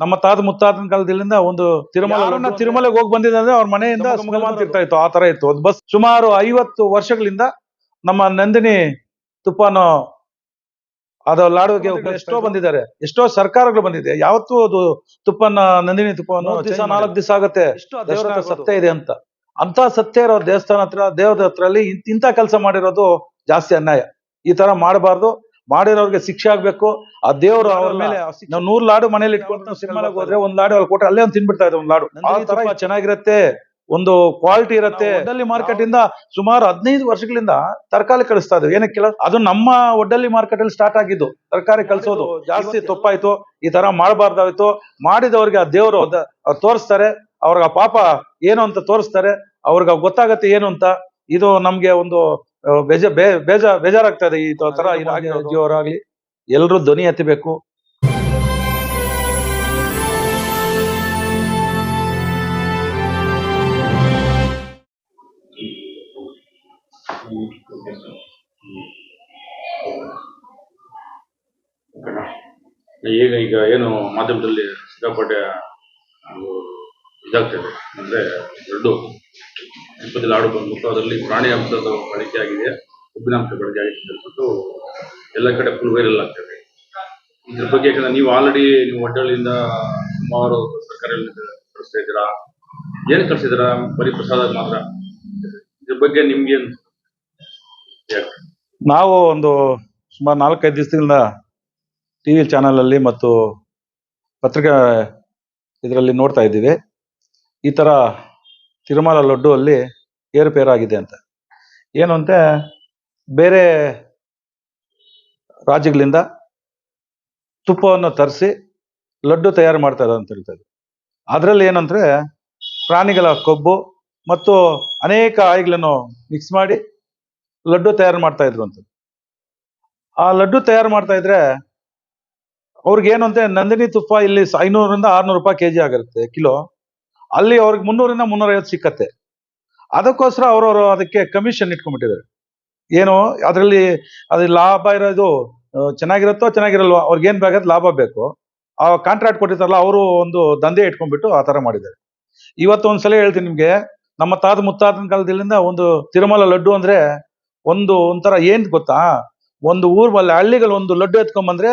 ನಮ್ಮ ತಾತ ಮುತ್ತಾತನ ಕಾಲದಿಂದ ಒಂದು ತಿರುಮಲ ತಿರುಮಲೆಗೆ ಹೋಗಿ ಬಂದಿದೆ ಅಂದ್ರೆ ಅವ್ರ ಮನೆಯಿಂದ ಗಮ ಗಮ ಸ್ಮಗ ಅಂತ ಇರ್ತಾ ಇತ್ತು ಆ ತರ ಇತ್ತು. ಒಂದು ಬಸ್ ಸುಮಾರು ಐವತ್ತು ವರ್ಷಗಳಿಂದ ನಮ್ಮ ನಂದಿನಿ ತುಪ್ಪನ ಅದು ಲಾಡುಗೆ ಎಷ್ಟೋ ಬಂದಿದ್ದಾರೆ. ಎಷ್ಟೋ ಸರ್ಕಾರಗಳು ಬಂದಿದೆ. ಯಾವತ್ತೂ ಅದು ತುಪ್ಪನ ನಂದಿನಿ ತುಪ್ಪವನ್ನು ದಿವಸ ನಾಲ್ಕು ದಿವಸ ಆಗತ್ತೆ. ದೇವರ ಸತ್ಯ ಇದೆ ಅಂತ. ಅಂತ ಸತ್ಯ ಇರೋ ದೇವಸ್ಥಾನ ಹತ್ರ ದೇವರ ಹತ್ರ ಇಂಥ ಕೆಲಸ ಮಾಡಿರೋದು ಜಾಸ್ತಿ ಅನ್ಯಾಯ. ಈ ತರ ಮಾಡಬಾರ್ದು. ಮಾಡಿರೋರ್ಗೆ ಶಿಕ್ಷೆ ಆಗ್ಬೇಕು. ಆ ದೇವ್ರು ಅವ್ರ ಮೇಲೆ ನಾವು ನೂರ್ ಲಾಡು ಮನೇಲಿ ಇಟ್ಕೊಂಡು ನಾವು ಸಿನಿಮಾಗೆ ಹೋದ್ರೆ ಒಂದ್ ಲಾಡು ಅಲ್ಲಿ ಕೊಟ್ಟರೆ ಅಲ್ಲೇ ಒಂದು ತಿನ್ಬಿಡ್ತಾ ಇದೆ ಒಂದ್ ಲಾಡು. ಆ ತರ ಚೆನ್ನಾಗಿರತ್ತೆ. ಒಂದು ಕ್ವಾಲಿಟಿ ಇರತ್ತೆ. ಒಡ್ಡಲ್ಲಿ ಮಾರ್ಕೆಟ್ ಇಂದ ಸುಮಾರು ಹದಿನೈದು ವರ್ಷಗಳಿಂದ ತರಕಾರಿ ಕಳಿಸ್ತಾ ಇದ್ವಿ ಏನಕ್ಕೆ ಅದು ನಮ್ಮ ಒಡ್ಡಲ್ಲಿ ಮಾರ್ಕೆಟ್ ಅಲ್ಲಿ ಸ್ಟಾರ್ಟ್ ಆಗಿದ್ದು. ತರಕಾರಿ ಕಳಿಸೋದು. ಜಾಸ್ತಿ ತಪ್ಪಾಯ್ತು. ಈ ತರ ಮಾಡಬಾರ್ದಾಯ್ತು. ಮಾಡಿದವ್ರಿಗೆ ಆ ದೇವರು ಅವ್ರು ತೋರಿಸ್ತಾರೆ. ಅವ್ರಿಗೆ ಆ ಪಾಪ ಏನು ಅಂತ ತೋರಿಸ್ತಾರೆ. ಅವ್ರಿಗೆ ಗೊತ್ತಾಗತ್ತೆ ಏನು ಅಂತ. ಇದು ನಮ್ಗೆ ಒಂದು ಬೇಜ ಬೇ- ಬೇಜ ಬೇಜಾರಾಗ್ತಾ ಇದೆ ಈ ತರ ಅಜ್ಜಿಯವರಾಗ್ಲಿ ಎಲ್ರು ಧ್ವನಿ ಎತ್ತಬೇಕು. ಈಗ ಈಗ ಏನು ಮಾಧ್ಯಮದಲ್ಲಿ ಸಿಕ್ಕಾಪಟ್ಟೆ ಇದಾಗ್ತದೆ. ಅಂದ್ರೆ ದೊಡ್ಡ ತಿರುಪತಿ ಲಾಡು ಬಂದ್ಬಿಟ್ಟು ಅದರಲ್ಲಿ ಪ್ರಾಣಿ ಅಂಶದ ಬಳಕೆ ಆಗಿದೆ ಉಪ್ಪಿನಾಂಶ ಬಳಕೆ ಆಗಿದೆ ಅಂತ ಹೇಳ್ಬಿಟ್ಟು ಎಲ್ಲ ಕಡೆ ಫುಲ್ ವೈರಲ್ ಆಗ್ತದೆ. ಇದ್ರ ಬಗ್ಗೆ ಯಾಕಂದ್ರೆ ನೀವು ಆಲ್ರೆಡಿ ನೀವು ಒಡ್ಡಳಿಯಿಂದ ಸುಮಾರು ಸರ್ಕಾರಿ ಕಳಿಸ್ತಾ ಇದ್ದೀರಾ? ಏನು ಕಳಿಸಿದ್ದೀರಾ ಬರೀ ಪ್ರಸಾದ ಮಾತ್ರ. ಇದ್ರ ಬಗ್ಗೆ ನಿಮ್ಗೆ ನಾವು ಒಂದು ಸುಮಾರು ನಾಲ್ಕೈದು ದಿವಸದಿಂದ ಟಿವಿ ಚಾನೆಲ್ ಅಲ್ಲಿ ಮತ್ತು ಪತ್ರಿಕಾ ಇದರಲ್ಲಿ ನೋಡ್ತಾ ಇದ್ದೀವಿ. ಈ ತರ ತಿರುಮಲ ಲಡ್ಡು ಅಲ್ಲಿ ಏರುಪೇರಾಗಿದೆ ಅಂತ. ಏನು ಅಂತ ಬೇರೆ ರಾಜ್ಯಗಳಿಂದ ತುಪ್ಪವನ್ನು ತರಿಸಿ ಲಡ್ಡು ತಯಾರು ಮಾಡ್ತಾರೆ ಅಂತ ಹೇಳ್ತಾರೆ ಅದರಲ್ಲಿ ಏನಂದ್ರೆ ಪ್ರಾಣಿಗಳ ಕೊಬ್ಬು ಮತ್ತು ಅನೇಕ ಆಯಿಗಳನ್ನು ಮಿಕ್ಸ್ ಮಾಡಿ ಲಡ್ಡು ತಯಾರು ಮಾಡ್ತಾ ಇದ್ರು ಅಂತ. ಆ ಲಡ್ಡು ತಯಾರು ಮಾಡ್ತಾ ಇದ್ರೆ ಅವ್ರಿಗೆ ಏನು ಅಂತ ನಂದಿನಿ ತುಪ್ಪ ಇಲ್ಲಿ ಐನೂರರಿಂದ ಆರ್ನೂರು ರೂಪಾಯಿ ಕೆ ಜಿ ಆಗಿರುತ್ತೆ ಕಿಲೋ. ಅಲ್ಲಿ ಅವ್ರಿಗೆ ಮುನ್ನೂರಿಂದ ಮುನ್ನೂರೈವತ್ತು ಸಿಕ್ಕತ್ತೆ. ಅದಕ್ಕೋಸ್ಕರ ಅವ್ರವ್ರು ಅದಕ್ಕೆ ಕಮಿಷನ್ ಇಟ್ಕೊಂಡ್ಬಿಟ್ಟಿದ್ದಾರೆ. ಏನು, ಅದರಲ್ಲಿ ಅದ್ರ ಲಾಭ ಇರೋದು ಚೆನ್ನಾಗಿರುತ್ತೋ ಚೆನ್ನಾಗಿರಲ್ವೋ, ಅವ್ರಿಗೆ ಏನ್ ಬೇಕಾದ ಲಾಭ ಬೇಕು. ಆ ಕಾಂಟ್ರಾಕ್ಟ್ ಕೊಟ್ಟಿರ್ತಾರಲ್ಲ, ಅವರು ಒಂದು ದಂಧೆ ಇಟ್ಕೊಂಡ್ಬಿಟ್ಟು ಆ ಥರ ಮಾಡಿದ್ದಾರೆ. ಇವತ್ತು ಒಂದ್ಸಲ ಹೇಳ್ತೀನಿ ನಿಮಗೆ, ನಮ್ಮ ತಾತ ಮುತ್ತಾತನ ಕಾಲದಿಂದ ಒಂದು ತಿರುಮಲ ಲಡ್ಡು ಅಂದ್ರೆ ಒಂದು, ಒಂಥರ ಏನ್ ಗೊತ್ತಾ? ಒಂದು ಊರ್ ಅಲ್ಲಿ ಹಳ್ಳಿಗಳು ಒಂದು ಲಡ್ಡು ಎತ್ಕೊಂಬಂದ್ರೆ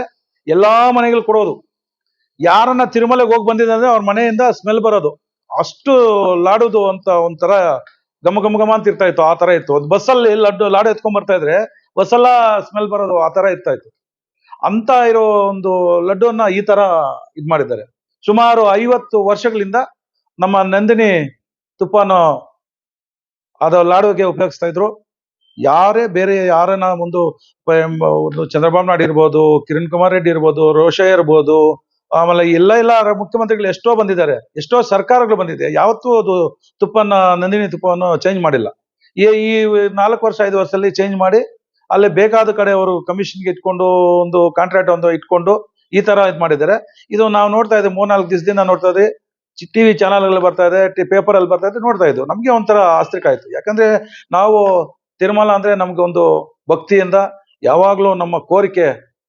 ಎಲ್ಲಾ ಮನೆಗಳು ಕೊಡೋದು. ಯಾರನ್ನ ತಿರುಮಲೆಗೆ ಹೋಗಿ ಬಂದಿದೆ ಅಂದ್ರೆ ಅವ್ರ ಮನೆಯಿಂದ ಸ್ಮೆಲ್ ಬರೋದು. ಅಷ್ಟು ಲಾಡುದು ಅಂತ ಒಂಥರ ಘಮ ಘಮ ಘಮ ಅಂತ ಇರ್ತಾ ಇತ್ತು, ಆ ತರ ಇತ್ತು. ಅದು ಬಸ್ಸಲ್ಲಿ ಲಡ್ಡು, ಲಾಡು ಎತ್ಕೊಂಡ್ ಬರ್ತಾ ಇದ್ರೆ ಬಸ್ಸೆಲ್ಲ ಸ್ಮೆಲ್ ಬರೋದು, ಆ ತರ ಇರ್ತಾ ಇತ್ತು. ಅಂತ ಇರೋ ಒಂದು ಲಡ್ಡುವನ್ನ ಈ ತರ ಇದ್ ಮಾಡಿದ್ದಾರೆ. ಸುಮಾರು ಐವತ್ತು ವರ್ಷಗಳಿಂದ ನಮ್ಮ ನಂದಿನಿ ತುಪ್ಪನ ಅದು ಲಾಡುಗೆ ಉಪಯೋಗಿಸ್ತಾ ಇದ್ರು. ಯಾರೇ ಬೇರೆ ಯಾರನ್ನ ಒಂದು ಚಂದ್ರಬಾಬು ನಾಯ್ಡು ಇರ್ಬೋದು, ಕಿರಣ್ ಕುಮಾರ್ ರೆಡ್ಡಿ ಇರ್ಬೋದು ರೋಷಯ್ಯ ಇರ್ಬೋದು ಆಮೇಲೆ ಎಲ್ಲ ಎಲ್ಲ ಮುಖ್ಯಮಂತ್ರಿಗಳು ಎಷ್ಟೋ ಬಂದಿದ್ದಾರೆ, ಎಷ್ಟೋ ಸರ್ಕಾರಗಳು ಬಂದಿದೆ, ಯಾವತ್ತೂ ಅದು ತುಪ್ಪನ, ನಂದಿನಿ ತುಪ್ಪವನ್ನು ಚೇಂಜ್ ಮಾಡಿಲ್ಲ. ಈ ಈ ನಾಲ್ಕು ವರ್ಷ, ಐದು ವರ್ಷದಲ್ಲಿ ಚೇಂಜ್ ಮಾಡಿ, ಅಲ್ಲಿ ಬೇಕಾದ ಕಡೆ ಅವರು ಕಮಿಷನ್ಗೆ ಇಟ್ಕೊಂಡು, ಒಂದು ಕಾಂಟ್ರಾಕ್ಟ್ ಒಂದು ಇಟ್ಕೊಂಡು ಈ ತರ ಇದು ಮಾಡಿದ್ದಾರೆ. ಇದು ನಾವು ನೋಡ್ತಾ ಇದ್ದೀವಿ, ಮೂರ್ನಾಲ್ಕು ದಿವಸದಿಂದ ನೋಡ್ತಾ ಇದ್ದೀವಿ ಟಿವಿ ಚಾನಲ್ ಬರ್ತಾ ಇದೆ ಪೇಪರ್ ಅಲ್ಲಿ ಬರ್ತಾ ಇದೆ, ನೋಡ್ತಾ ಇದ್ದು ನಮಗೆ ಒಂಥರ ಆಸ್ತಿಕ ಆಯ್ತು. ಯಾಕಂದ್ರೆ ನಾವು ತಿರುಮಲ ಅಂದ್ರೆ ನಮ್ಗೆ ಒಂದು ಭಕ್ತಿಯಿಂದ ಯಾವಾಗ್ಲೂ ನಮ್ಮ ಕೋರಿಕೆ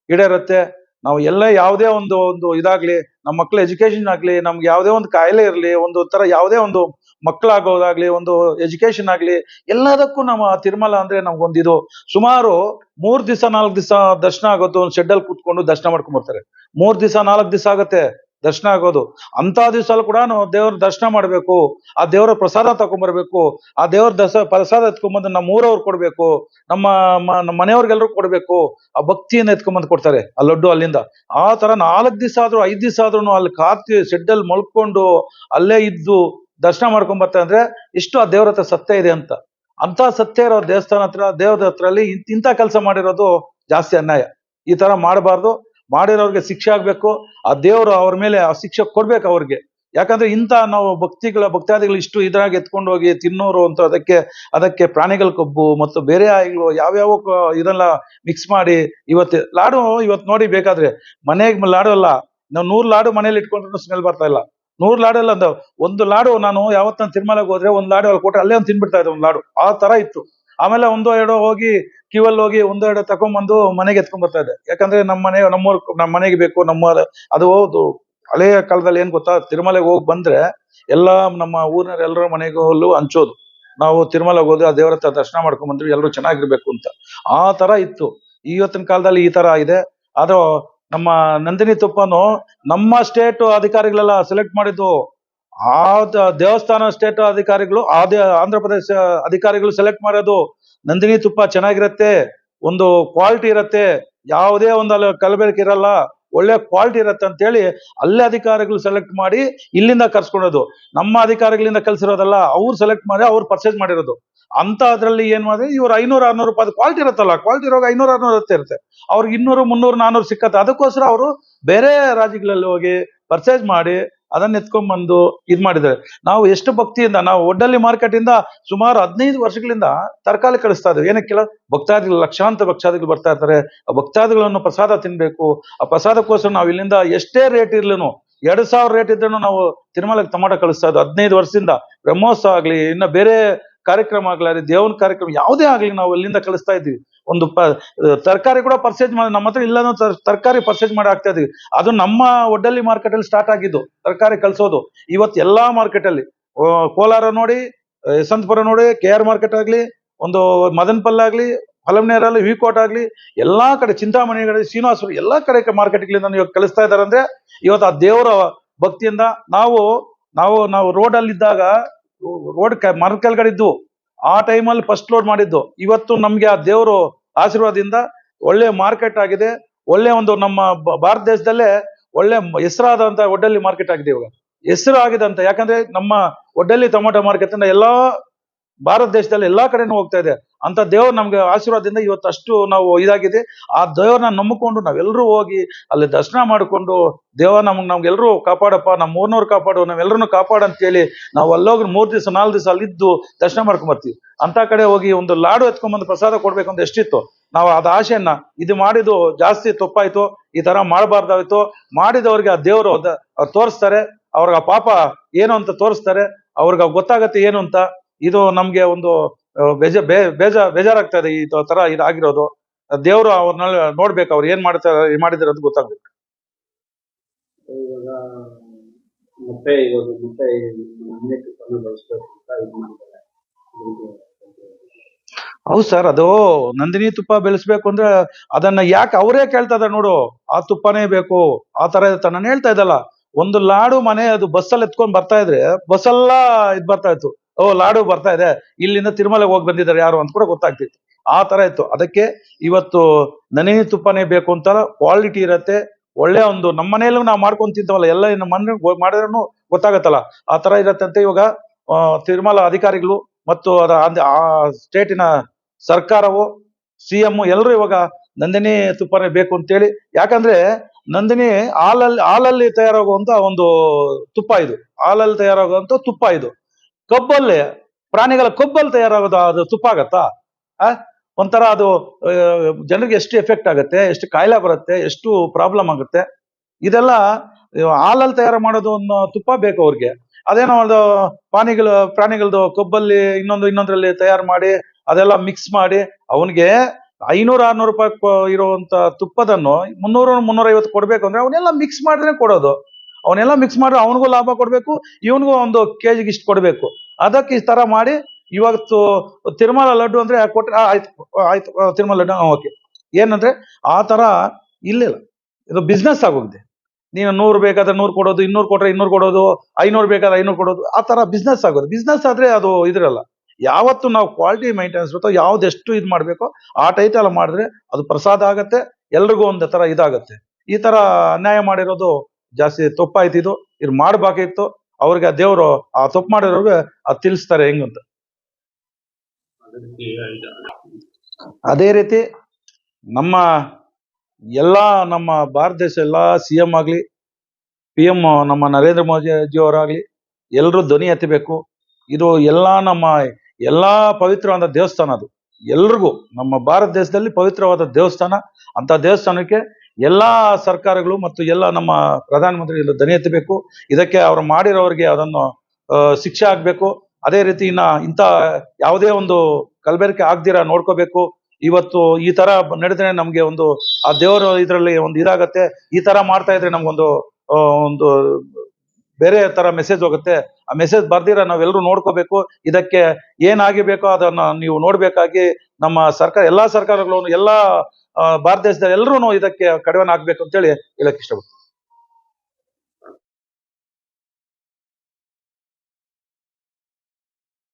ಈಡೇರುತ್ತೆ. ನಾವು ಎಲ್ಲ ಯಾವುದೇ ಒಂದು ಒಂದು ಇದಾಗ್ಲಿ, ನಮ್ಮ ಮಕ್ಳ ಎಜುಕೇಶನ್ ಆಗ್ಲಿ, ನಮ್ಗೆ ಯಾವುದೇ ಒಂದು ಕಾಯಿಲೆ ಇರಲಿ, ಒಂದು ತರ ಯಾವುದೇ ಒಂದು ಮಕ್ಕಳಾಗೋದಾಗ್ಲಿ, ಒಂದು ಎಜುಕೇಶನ್ ಆಗ್ಲಿ, ಎಲ್ಲದಕ್ಕೂ ನಮ್ಮ ತಿರುಮಲ ಅಂದ್ರೆ ನಮ್ಗೊಂದು ಇದು. ಸುಮಾರು ಮೂರ್ ದಿವಸ ನಾಲ್ಕು ದಿವಸ ದರ್ಶನ ಆಗೋದು ಒಂದು ಶೆಡ್ಡಲ್ಲಿ ಕೂತ್ಕೊಂಡು ದರ್ಶನ ಮಾಡ್ಕೊಂಡ್ ಬರ್ತಾರೆ. ಮೂರ್ ದಿವಸ ನಾಲ್ಕು ದಿವಸ ಆಗತ್ತೆ. ದರ್ಶನ ಆಗೋದು. ಅಂತ ದಿವಸ ಕೂಡ ನಾವು ದೇವ್ರ ದರ್ಶನ ಮಾಡಬೇಕು. ಆ ದೇವರ ಪ್ರಸಾದ ತಗೊಂಡ್ಬರ್ಬೇಕು. ಆ ದೇವ್ರ ದಸ ಪ್ರಸಾದ ಎತ್ಕೊಂಡ್ಬಂದು ನಮ್ಮ ಊರವ್ರು ಕೊಡ್ಬೇಕು. ನಮ್ಮ ನಮ್ಮ ಮನೆಯವ್ರಿಗೆಲ್ರು ಕೊಡ್ಬೇಕು. ಆ ಭಕ್ತಿಯಿಂದ ಎತ್ಕೊಂಡ್ಬಂದು ಕೊಡ್ತಾರೆ ಆ ಲಡ್ಡು ಅಲ್ಲಿಂದ. ಆ ತರ ನಾಲ್ಕು ದಿವಸ ಆದ್ರೂ, ಐದು ದಿವಸ ಆದ್ರೂ ಅಲ್ಲಿ ಕಾತಿ ಶೆಡ್ಡಲ್ಲಿ ಮಲ್ಕೊಂಡು ಅಲ್ಲೇ ಇದ್ದು ದರ್ಶನ ಮಾಡ್ಕೊಂಡ್ ಬರ್ತಾರೆ ಅಂದ್ರೆ ಇಷ್ಟು ಆ ದೇವ್ರ ಸತ್ಯ ಇದೆ ಅಂತ. ಅಂತ ಸತ್ಯ ಇರೋ ದೇವಸ್ಥಾನ ಹತ್ರ, ದೇವ್ರ ಹತ್ರ ಇಂಥ ಕೆಲಸ ಮಾಡಿರೋದು ಜಾಸ್ತಿ ಅನ್ಯಾಯ. ಈ ತರ ಮಾಡಬಾರ್ದು. ಮಾಡಿರೋರ್ಗೆ ಶಿಕ್ಷೆ ಆಗ್ಬೇಕು, ಆ ದೇವರು ಅವ್ರ ಮೇಲೆ ಆ ಶಿಕ್ಷೆ ಕೊಡ್ಬೇಕು ಅವ್ರಿಗೆ. ಯಾಕಂದ್ರೆ ಇಂಥ ನಾವು ಭಕ್ತಿಗಳ, ಭಕ್ತಾದಿಗಳು ಇಷ್ಟು ಇದ್ರಾಗ ಎತ್ಕೊಂಡು ಹೋಗಿ ತಿನ್ನೋರು ಅಂತ ಅದಕ್ಕೆ ಅದಕ್ಕೆ ಪ್ರಾಣಿಗಳ ಕೊಬ್ಬು ಮತ್ತು ಬೇರೆ ಆಯಿಗಳು ಯಾವ್ಯಾವ ಇದೆಲ್ಲ ಮಿಕ್ಸ್ ಮಾಡಿ ಇವತ್ತು ಲಾಡು ಇವತ್ತು ನೋಡಿ ಬೇಕಾದ್ರೆ ಮನೆಗೆ ಲಾಡು ಅಲ್ಲ, ನಾವು ನೂರು ಲಾಡು ಮನೇಲಿ ಇಟ್ಕೊಂಡ್ರು ಸ್ಮೆಲ್ ಬರ್ತಾ ಇಲ್ಲ. ನೂರು ಲಾಡು ಅಲ್ಲ ಒಂದು ಒಂದು ಲಾಡು ನಾನು ಯಾವತ್ತ ತಿರುಮಲಗೆ ಹೋದ್ರೆ ಒಂದು ಲಾಡು ಅಲ್ಲಿ ಕೊಟ್ರೆ ಅಲ್ಲೇ ಒಂದು ತಿನ್ಬಿಡ್ತಾ ಇದ್ದೆ ಒಂದ್ ಲಾಡು. ಆ ತರ ಇತ್ತು. ಆಮೇಲೆ ಒಂದೋ ಎರಡೋ ಹೋಗಿ ಕ್ಯೂ ಅಲ್ಲಿ ಹೋಗಿ ಒಂದೋ ಎರಡೋ ತಕೊಂಡ್ಬಂದು ಮನೆಗೆ ಎತ್ಕೊಂಡ್ ಬರ್ತಾ ಇದ್ದೆ. ಯಾಕಂದ್ರೆ ನಮ್ಮ ಮನೆ, ನಮ್ಮೂರ್ ನಮ್ಮ ಮನೆಗೆ ಬೇಕು, ನಮ್ಮ ಅದು ಹೌದು. ಹಳೆಯ ಕಾಲದಲ್ಲಿ ಏನ್ ಗೊತ್ತಾ, ತಿರುಮಲೆಗೆ ಹೋಗಿ ಬಂದ್ರೆ ಎಲ್ಲಾ ನಮ್ಮ ಊರಿನ ಎಲ್ಲರ ಮನೆಗೂ ಹಂಚೋದು. ನಾವು ತಿರುಮಲೆಗೆ ಹೋದ್ರೆ ಆ ದೇವರ ಹತ್ರ ದರ್ಶನ ಮಾಡ್ಕೊಂಡ್ ಬಂದ್ವಿ ಎಲ್ಲರೂ ಚೆನ್ನಾಗಿರ್ಬೇಕು ಅಂತ. ಆ ತರ ಇತ್ತು. ಇವತ್ತಿನ ಕಾಲದಲ್ಲಿ ಈ ತರ ಇದೆ. ಆದ್ರೂ ನಮ್ಮ ನಂದಿನಿ ತುಪ್ಪನು ನಮ್ಮ ಸ್ಟೇಟ್ ಅಧಿಕಾರಿಗಳೆಲ್ಲ ಸೆಲೆಕ್ಟ್ ಮಾಡಿದ್ದು ಆ ದೇವಸ್ಥಾನ ಸ್ಟೇಟ್ ಅಧಿಕಾರಿಗಳು ಆ ದೇ- ಆಂಧ್ರ ಪ್ರದೇಶ ಅಧಿಕಾರಿಗಳು ಸೆಲೆಕ್ಟ್ ಮಾಡೋದು ನಂದಿನಿ ತುಪ್ಪ ಚೆನ್ನಾಗಿರತ್ತೆ, ಒಂದು ಕ್ವಾಲಿಟಿ ಇರತ್ತೆ, ಯಾವುದೇ ಒಂದು ಅಲ್ಲಿ ಕಲಬೆರಕೆ ಇರಲ್ಲ, ಒಳ್ಳೆ ಕ್ವಾಲಿಟಿ ಇರತ್ತೆ ಅಂತ ಹೇಳಿ ಅಲ್ಲೇ ಅಧಿಕಾರಿಗಳು ಸೆಲೆಕ್ಟ್ ಮಾಡಿ ಇಲ್ಲಿಂದ ಕರ್ಸ್ಕೊಳೋದು ನಮ್ಮ ಅಧಿಕಾರಿಗಳಿಂದ ಕಲ್ಸಿರೋದಲ್ಲ, ಅವ್ರು ಸೆಲೆಕ್ಟ್ ಮಾಡಿ ಅವ್ರು ಪರ್ಚೇಸ್ ಮಾಡಿರೋದು. ಅಂತ ಅದ್ರಲ್ಲಿ ಏನ್ ಮಾಡಿದ್ರೆ ಇವ್ರು ಐನೂರು ಆರ್ನೂರು ರೂಪಾಯಿ ಕ್ವಾಲಿಟಿ ಇರುತ್ತಲ್ಲ ಕ್ವಾಲಿಟಿ ಇರೋ ಐನೂರು ಆರ್ನೂರು ಇರುತ್ತೆ ಇರುತ್ತೆ. ಅವ್ರಿಗೆ ಇನ್ನೂರು, ಮುನ್ನೂರು, ನಾನೂರು ಸಿಕ್ಕತ್ತೆ, ಅದಕ್ಕೋಸ್ಕರ ಅವರು ಬೇರೆ ರಾಜ್ಯಗಳಲ್ಲಿ ಹೋಗಿ ಪರ್ಚೇಸ್ ಮಾಡಿ ಅದನ್ನ ಎತ್ಕೊಂಡ್ ಬಂದು ಇದ್ ಮಾಡಿದ್ದಾರೆ. ನಾವು ಎಷ್ಟು ಭಕ್ತಿಯಿಂದ, ನಾವು ಒಡ್ಡಲ್ಲಿ ಮಾರ್ಕೆಟ್ ಇಂದ ಸುಮಾರು ಹದಿನೈದು ವರ್ಷಗಳಿಂದ ತರಕಾರಿ ಕಳಿಸ್ತಾ ಇದ್ದೀವಿ. ಏನಕ್ಕೆ ಭಕ್ತಾದಿಗಳು, ಲಕ್ಷಾಂತರ ಭಕ್ತಾದಿಗಳು ಬರ್ತಾ ಇರ್ತಾರೆ. ಆ ಭಕ್ತಾದಿಗಳನ್ನು ಪ್ರಸಾದ ತಿನ್ಬೇಕು. ಆ ಪ್ರಸಾದಕ್ಕೋಸ್ಕರ ನಾವು ಇಲ್ಲಿಂದ ಎಷ್ಟೇ ರೇಟ್ ಇರ್ಲೂ ಎರಡ್ ಸಾವಿರ ರೇಟ್ ಇದ್ರೂ ನಾವು ತಿರುಮಲಕ್ಕೆ ಟೊಮಾಟೊ ಕಳಿಸ್ತಾ ಇದ್ವಿ ಹದಿನೈದು ವರ್ಷದಿಂದ. ಬ್ರಹ್ಮೋತ್ಸವ ಆಗ್ಲಿ, ಇನ್ನ ಬೇರೆ ಕಾರ್ಯಕ್ರಮ ಆಗ್ಲಿ, ದೇವನ ಕಾರ್ಯಕ್ರಮ ಯಾವುದೇ ಆಗ್ಲಿ ನಾವು ಅಲ್ಲಿಂದ ಕಳಿಸ್ತಾ ಇದ್ವಿ ಒಂದು ತರಕಾರಿ ಕೂಡ ಪರ್ಚೇಸ್ ಮಾಡಿ, ನಮ್ಮ ಹತ್ರ ಇಲ್ಲ ತರಕಾರಿ ಪರ್ಚೇಸ್ ಮಾಡಿ ಹಾಕ್ತಾ ಇದೀವಿ ಅದು ನಮ್ಮ ಒಡ್ಡಲ್ಲಿ ಮಾರ್ಕೆಟ್ ಅಲ್ಲಿ ಸ್ಟಾರ್ಟ್ ಆಗಿದ್ದು, ತರಕಾರಿ ಕಳ್ಸೋದು. ಇವತ್ತು ಎಲ್ಲಾ ಮಾರ್ಕೆಟ್ ಅಲ್ಲಿ ಕೋಲಾರ ನೋಡಿ, ಯಶವಂತಪುರ ನೋಡಿ, ಕೆ ಆರ್ ಮಾರ್ಕೆಟ್ ಆಗ್ಲಿ, ಒಂದು ಮದನಪಲ್ಲ ಆಗ್ಲಿ ಹಲಮನೇರಲ್ಲಿ ವಿಕೋಟ್ ಆಗ್ಲಿ, ಎಲ್ಲಾ ಕಡೆ ಚಿಂತಾಮಣಿ ಕಡೆ ಶ್ರೀನಿವಾಸರು ಎಲ್ಲಾ ಕಡೆ ಮಾರ್ಕೆಟ್ಗಳಿಂದ ಇವಾಗ ಕಳಿಸ್ತಾ ಇದಾರೆ ಅಂದ್ರೆ, ಇವತ್ತು ಆ ದೇವರ ಭಕ್ತಿಯಿಂದ ನಾವು ನಾವು ನಾವು ರೋಡ್ ಅಲ್ಲಿ ಇದ್ದಾಗ ರೋಡ್ ಮರದ ಕೆಳಗಡೆ ಇದ್ವು. ಆ ಟೈಮಲ್ಲಿ ಫಸ್ಟ್ ಲೋಡ್ ಮಾಡಿದ್ದು. ಇವತ್ತು ನಮ್ಗೆ ಆ ದೇವರು ಆಶೀರ್ವಾದದಿಂದ ಒಳ್ಳೆ ಮಾರ್ಕೆಟ್ ಆಗಿದೆ. ಒಳ್ಳೆ ಒಂದು ನಮ್ಮ ಭಾರತ ದೇಶದಲ್ಲೇ ಒಳ್ಳೆ ಹೆಸರಾದಂತ ಒಡ್ಡಲ್ಲಿ ಮಾರ್ಕೆಟ್ ಆಗಿದೆ ಇವಾಗ. ಹೆಸರು ಆಗಿದೆ ಅಂತ. ಯಾಕಂದ್ರೆ ನಮ್ಮ ಒಡ್ಡಲ್ಲಿ ಟೊಮೊಟೊ ಮಾರ್ಕೆಟ್ ಇಂದ ಎಲ್ಲಾ ಭಾರತ ದೇಶದಲ್ಲಿ ಎಲ್ಲಾ ಕಡೆನೂ ಹೋಗ್ತಾ ಇದೆ. ಅಂತ ದೇವ್ರು ನಮ್ಗೆ ಆಶೀರ್ವಾದದಿಂದ ಇವತ್ತು ಅಷ್ಟು ನಾವು ಇದಾಗಿದೆ. ಆ ದೇವ್ರನ್ನ ನಂಬಿಕೊಂಡು ನಾವೆಲ್ಲರೂ ಹೋಗಿ ಅಲ್ಲಿ ದರ್ಶನ ಮಾಡಿಕೊಂಡು ದೇವ ನಮ್ಗೆ ನಮ್ಗೆಲ್ಲರೂ ಕಾಪಾಡಪ್ಪ ನಮ್ಮ ಮೂರ್ನವ್ರು ಕಾಪಾಡು ನಾವೆಲ್ಲರನ್ನು ಕಾಪಾಡು ಅಂತ ಹೇಳಿ ನಾವು ಅಲ್ಲೋಗಿ ಮೂರು ದಿವಸ, ನಾಲ್ಕು ದಿವಸ ಅಲ್ಲಿದ್ದು ದರ್ಶನ ಮಾಡ್ಕೊಂಡ್ ಬರ್ತೀವಿ. ಅಂತ ಕಡೆ ಹೋಗಿ ಒಂದು ಲಾಡು ಎತ್ಕೊಂಡ್ಬಂದು ಪ್ರಸಾದ ಕೊಡ್ಬೇಕು ಅಂತ ಎಷ್ಟಿತ್ತು? ನಾವು ಅದ ಆಶೆಯನ್ನ ಇದು ಮಾಡಿದ್ದು ಜಾಸ್ತಿ ತಪ್ಪಾಯ್ತು, ಈ ತರ ಮಾಡಬಾರ್ದಾಯ್ತು. ಮಾಡಿದವ್ರಿಗೆ ಆ ದೇವರು ತೋರಿಸ್ತಾರೆ, ಅವ್ರಿಗೆ ಆ ಪಾಪ ಏನು ಅಂತ ತೋರಿಸ್ತಾರೆ, ಅವ್ರಿಗೆ ಗೊತ್ತಾಗತ್ತೆ ಏನು ಅಂತ. ಇದು ನಮ್ಗೆ ಒಂದು ಬೇಜ ಬೇ ಬೇಜ ಬೇಜಾರಾಗ್ತಾ ಇದೆ ಈ ತರ ಇದಾಗಿರೋದು ದೇವ್ರು ಅವ್ರನ್ನ ನೋಡ್ಬೇಕು ಅವ್ರು ಏನ್ ಮಾಡ್ತಾರೆ ಮಾಡಿದಾರೆ ಅಂತ ಗೊತ್ತಾಗ್ಬೇಕು. ಮತ್ತೆ ಇವಾಗ ಮತ್ತೆ ಹೌದು ಸರ್ ಅದು ನಂದಿನಿ ತುಪ್ಪ ಬೆಳೆಸ್ಬೇಕು ಅಂದ್ರೆ ಅದನ್ನ ಯಾಕೆ ಅವರೇ ಕೇಳ್ತಾ ಇದ್ದಾರೆ ನೋಡು. ಆ ತುಪ್ಪನೇ ಬೇಕು ಆ ತರ ಇರುತ್ತೆ ನಾನು ಹೇಳ್ತಾ ಇದ್ದಲ್ಲ. ಒಂದು ಲಾಡು ಮನೆ ಅದು ಬಸ್ಸಲ್ಲಿ ಎತ್ಕೊಂಡ್ ಬರ್ತಾ ಇದ್ರೆ ಬಸ್ಸೆಲ್ಲ ಇದ್ ಬರ್ತಾ ಇತ್ತು. ಓ, ಲಾಡು ಬರ್ತಾ ಇದೆ. ಇಲ್ಲಿಂದ ತಿರುಮಲೆಗೆ ಹೋಗಿ ಬಂದಿದ್ದಾರೆ ಯಾರು ಅಂತ ಕೂಡ ಗೊತ್ತಾಗ್ತಿತ್ತು. ಆ ತರ ಇತ್ತು. ಅದಕ್ಕೆ ಇವತ್ತು ನಂದಿನಿ ತುಪ್ಪನೇ ಬೇಕು ಅಂತ ಕ್ವಾಲಿಟಿ ಇರತ್ತೆ. ಒಳ್ಳೆ ಒಂದು ನಮ್ಮ ಮನೆಯಲ್ಲೂ ನಾವು ಮಾಡ್ಕೊಂಡು ತಿಂತವಲ್ಲ, ಎಲ್ಲ ನಮ್ಮ ಮನೆ ಮಾಡಿದ್ರೂ ಗೊತ್ತಾಗತ್ತಲ್ಲ. ಆ ತರ ಇರತ್ತೆ ಅಂತ ಇವಾಗ ತಿರುಮಲ ಅಧಿಕಾರಿಗಳು ಮತ್ತು ಅದ ಆ ಸ್ಟೇಟಿನ ಸರ್ಕಾರವು, ಸಿ ಎಂ ಎಲ್ಲರೂ ಇವಾಗ ನಂದಿನಿ ತುಪ್ಪನೇ ಬೇಕು ಅಂತೇಳಿ, ಯಾಕಂದ್ರೆ ನಂದಿನಿ ಹಾಲಲ್ಲಿ ಹಾಲಲ್ಲಿ ತಯಾರಾಗುವಂತ ಒಂದು ತುಪ್ಪ ಇದು. ಹಾಲಲ್ಲಿ ತಯಾರಾಗುವಂತ ತುಪ್ಪ ಇದು. ಕಬ್ಬಲ್ಲಿ, ಪ್ರಾಣಿಗಳ ಕೊಬ್ಬಲ್ಲಿ ತಯಾರಾಗೋದು ಅದು ತುಪ್ಪ ಆಗತ್ತಾ? ಆ? ಒಂಥರ ಅದು ಜನರಿಗೆ ಎಷ್ಟು ಎಫೆಕ್ಟ್ ಆಗುತ್ತೆ, ಎಷ್ಟು ಕಾಯಿಲೆ ಬರುತ್ತೆ, ಎಷ್ಟು ಪ್ರಾಬ್ಲಮ್ ಆಗುತ್ತೆ. ಇದೆಲ್ಲ ಹಾಲಲ್ಲಿ ತಯಾರು ಮಾಡೋದು ಒಂದು ತುಪ್ಪ ಬೇಕು ಅವ್ರಿಗೆ. ಅದೇನೋ ಒಂದು ಪ್ರಾಣಿಗಳು ಪ್ರಾಣಿಗಳದ್ದು ಕೊಬ್ಬಲ್ಲಿ ಇನ್ನೊಂದು, ಇನ್ನೊಂದರಲ್ಲಿ ತಯಾರು ಮಾಡಿ, ಅದೆಲ್ಲ ಮಿಕ್ಸ್ ಮಾಡಿ, ಅವನಿಗೆ ಐನೂರು, ಆರ್ನೂರು ರೂಪಾಯಿ ಇರುವಂತ ತುಪ್ಪದನ್ನು ಮುನ್ನೂರು ಮುನ್ನೂರ ಐವತ್ತು ಕೊಡ್ಬೇಕು ಅಂದ್ರೆ ಅವನ್ನೆಲ್ಲ ಮಿಕ್ಸ್ ಮಾಡಿದ್ರೆ ಕೊಡೋದು. ಅವನ್ನೆಲ್ಲ ಮಿಕ್ಸ್ ಮಾಡಿ ಅವನಿಗೂ ಲಾಭ ಕೊಡಬೇಕು, ಇವನಿಗೂ ಒಂದು ಕೆಜಿಗೆ ಇಷ್ಟು ಕೊಡಬೇಕು. ಅದಕ್ಕೆ ಈ ತರ ಮಾಡಿ ಇವತ್ತು ತಿರುಮಲ ಲಡ್ಡು ಅಂದ್ರೆ ಕೊಟ್ಟರೆ ಆಯ್ತು ಆಯ್ತು ತಿರುಮಲ ಲಡ್ಡು ಓಕೆ ಏನಂದ್ರೆ ಆ ತರ ಇಲ್ಲಿಲ್ಲ. ಇದು ಬಿಸ್ನೆಸ್ ಆಗೋಗಿದೆ. ನೀನು ನೂರು ಬೇಕಾದ್ರೆ ನೂರು ಕೊಡೋದು, ಇನ್ನೂರು ಕೊಟ್ರೆ ಇನ್ನೂರು ಕೊಡೋದು, ಐನೂರು ಬೇಕಾದ್ರೆ ಐನೂರು ಕೊಡೋದು, ಆ ತರ ಬಿಸ್ನೆಸ್ ಆಗೋದು. ಬಿಸ್ನೆಸ್ ಆದ್ರೆ ಅದು ಇದಿರಲ್ಲ. ಯಾವತ್ತು ನಾವು ಕ್ವಾಲಿಟಿ ಮೈಂಟೆನೆನ್ಸ್ ಯಾವ್ದು ಎಷ್ಟು ಇದು ಮಾಡಬೇಕೋ, ಆ ಟೈಟಲ್ ಮಾಡಿದ್ರೆ ಅದು ಪ್ರಸಾದ ಆಗತ್ತೆ, ಎಲ್ರಿಗೂ ಒಂದು ತರ ಇದಾಗತ್ತೆ. ಈ ತರ ಅನ್ಯಾಯ ಮಾಡಿರೋದು ಜಾಸ್ತಿ ತಪ್ಪಾಯ್ತಿದು ಇದು ಮಾಡಬೇಕಿತ್ತು, ಅವ್ರಿಗೆ ಆ ದೇವರು ಆ ತಪ್ಪು ಮಾಡಿರೋರ್ಗೆ ಅದು ತಿಳಿಸ್ತಾರೆ ಹೆಂಗಂತ ಅದೇ ರೀತಿ ನಮ್ಮ ಎಲ್ಲ, ನಮ್ಮ ಭಾರತ ದೇಶ ಎಲ್ಲ ಸಿ ಎಂ ಆಗಲಿ, ಪಿ ಎಂ ನಮ್ಮ ನರೇಂದ್ರ ಮೋದಿ ಅವರಾಗ್ಲಿ ಎಲ್ಲರೂ ಧ್ವನಿ ಎತ್ತಬೇಕು. ಇದು ಎಲ್ಲ ನಮ್ಮ ಎಲ್ಲಾ ಪವಿತ್ರವಾದ ದೇವಸ್ಥಾನ ಅದು. ಎಲ್ರಿಗೂ, ನಮ್ಮ ಭಾರತ ದೇಶದಲ್ಲಿ ಪವಿತ್ರವಾದ ದೇವಸ್ಥಾನ ಅಂತ ದೇವಸ್ಥಾನಕ್ಕೆ ಎಲ್ಲ ಸರ್ಕಾರಗಳು ಮತ್ತು ಎಲ್ಲ ನಮ್ಮ ಪ್ರಧಾನಮಂತ್ರಿಗಳು ದನಿ ಎತ್ತಬೇಕು. ಇದಕ್ಕೆ ಅವರು ಮಾಡಿರೋರಿಗೆ ಅದನ್ನು ಶಿಕ್ಷೆ ಆಗಬೇಕು. ಅದೇ ರೀತಿ ಇನ್ನ ಇಂಥ ಯಾವುದೇ ಒಂದು ಕಲಬೆರಕೆ ಆಗ್ದಿರ ನೋಡ್ಕೋಬೇಕು. ಇವತ್ತು ಈ ತರ ನಡೆದ್ರೆ ನಮ್ಗೆ ಒಂದು, ಆ ದೇವರ ಇದರಲ್ಲಿ ಒಂದು ಇದಾಗತ್ತೆ. ಈ ತರ ಮಾಡ್ತಾ ಇದ್ರೆ ನಮ್ಗೊಂದು ಒಂದು ಬೇರೆ ತರ ಮೆಸೇಜ್ ಹೋಗುತ್ತೆ. ಆ ಮೆಸೇಜ್ ಬರ್ದಿರ ನಾವೆಲ್ಲರೂ ನೋಡ್ಕೋಬೇಕು. ಇದಕ್ಕೆ ಏನಾಗಿಬೇಕೋ ಅದನ್ನ ನೀವು ನೋಡ್ಬೇಕಾಗಿ ನಮ್ಮ ಸರ್ಕಾರ, ಎಲ್ಲಾ ಸರ್ಕಾರಗಳು ಎಲ್ಲಾ ಭಾರತ ದೇಶದ ಎಲ್ಲರೂನು ಇದಕ್ಕೆ ಕಡಿವಾಣ ಹಾಕ್ಬೇಕು ಅಂತ ಹೇಳಿ ಹೇಳಕ್ ಇಷ್ಟಪಡ್ತೀನಿ.